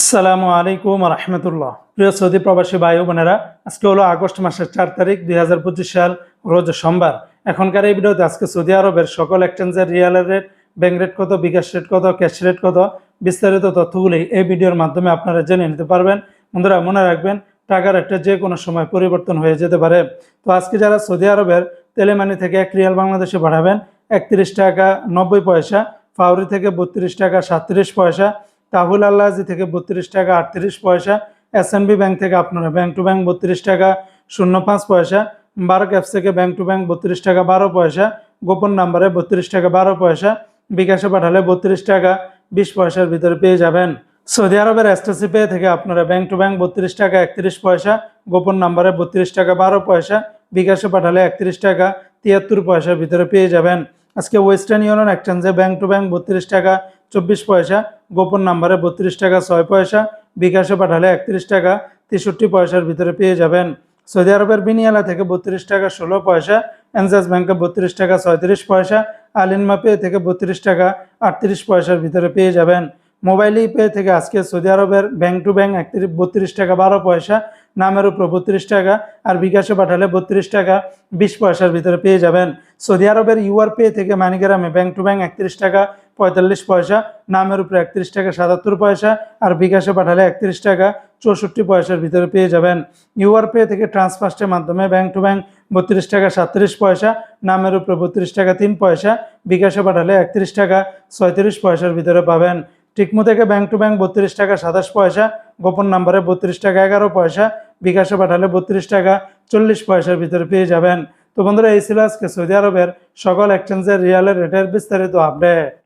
আসসালামু আলাইকুম রহমতুল্লাহ প্রিয় সৌদি প্রবাসী ভাই বোনেরা, আজকে হলো আগস্ট মাসের চার তারিখ দুই হাজার পঁচিশ সাল, রোজ সোমবার। এখনকার এই ভিডিওতে আজকে সৌদি আরবের সকল এক্সচেঞ্জের রিয়ালের রেট ব্যাংক রেট কত, বিকাশ রেট কত ক্যাশ রেট কত, বিস্তারিত তথ্যগুলি এই ভিডিওর মাধ্যমে আপনারা জেনে নিতে পারবেন। বন্ধুরা, মনে রাখবেন, টাকার একটা যে কোনো সময় পরিবর্তন হয়ে যেতে পারে। তো আজকে যারা সৌদি আরবের তেলেমানি থেকে এক রিয়াল বাংলাদেশে পাঠাবেন, একত্রিশ টাকা নব্বই পয়সা, ফাউরি থেকে বত্রিশ টাকা সাতত্রিশ পয়সা তাহুল আল্লাহাজি থেকে বত্রিশ টাকা আটত্রিশ পয়সা এস ব্যাংক থেকে আপনারা ব্যাংক টু ব্যাংক বত্রিশ টাকা, শূন্য পাঁচ পয়সা বারো ক্যাপস থেকে ব্যাংক টু ব্যাংক বত্রিশ টাকা বারো পয়সা, গোপন নাম্বারে বত্রিশ টাকা বারো পয়সা, বিকাশে পাঠালে বত্রিশ টাকা বিশ পয়সার ভিতরে পেয়ে যাবেন। সৌদি আরবের এসটিসি পে থেকে আপনারা ব্যাংক টু ব্যাংক বত্রিশ টাকা একত্রিশ পয়সা, গোপন নাম্বারে বত্রিশ টাকা বারো পয়সা, বিকাশে পাঠালে একত্রিশ টাকা তিয়াত্তর পয়সার ভিতরে পেয়ে যাবেন। আজকে ওয়েস্টার্ন ইউনিয়ন এক্সচেঞ্জে ব্যাংক টু ব্যাংক বত্রিশ টাকা চব্বিশ পয়সা, গোপন নাম্বারে বত্রিশ টাকা, ছয় পয়সা, বিকাশে পাঠালে একত্রিশ টাকা, তেষট্টি পয়সার ভিতরে পেয়ে যাবেন। সৌদি আরবের বিনিয়ালা থেকে বত্রিশ টাকা, ষোলো পয়সা, এনজাস ব্যাংকে বত্রিশ টাকা, ছয়ত্রিশ পয়সা আলিনমা পে থেকে বত্রিশ টাকা, আটত্রিশ পয়সার ভিতরে পেয়ে যাবেন। মোবাইল পে থেকে আজকে সৌদি আরবের ব্যাংক টু ব্যাংক একত্রিশ, বত্রিশ টাকা, বারো পয়সা, নামের উপর বত্রিশ টাকা, আর বিকাশে পাঠালে বত্রিশ টাকা, বিশ পয়সার ভিতরে পেয়ে যাবেন। সৌদি আরবের ইউআর পে থেকে মানিগ্রামে ব্যাংক টু ব্যাংক একত্রিশ টাকা পঁয়তাল্লিশ পয়সা, নামের উপরে একত্রিশ টাকা, সাতাত্তর পয়সা, আর বিকাশে পাঠালে একত্রিশ টাকা, চৌষট্টি পয়সার ভিতরে পেয়ে যাবেন। ইউআর পে থেকে ট্রান্সফার্স্টের মাধ্যমে ব্যাংক টু ব্যাংক বত্রিশ টাকা, সাতত্রিশ পয়সা, নামের উপরে বত্রিশ টাকা, তিন পয়সা, বিকাশে পাঠালে একত্রিশ টাকা, ছয়ত্রিশ পয়সার ভিতরে পাবেন। টিকমো থেকে ব্যাংক টু ব্যাংক বত্রিশ টাকা, সাতাশ পয়সা, গোপন নাম্বারে বত্রিশ টাকা, এগারো পয়সা, বিকাশে পাঠালে বত্রিশ টাকা, চল্লিশ পয়সার ভিতরে পেয়ে যাবেন। তো বন্ধুরা, এই ছিল আজকে সৌদি আরবের সকল এক্সচেঞ্জের রিয়ালের রেটের বিস্তারিত আপডেট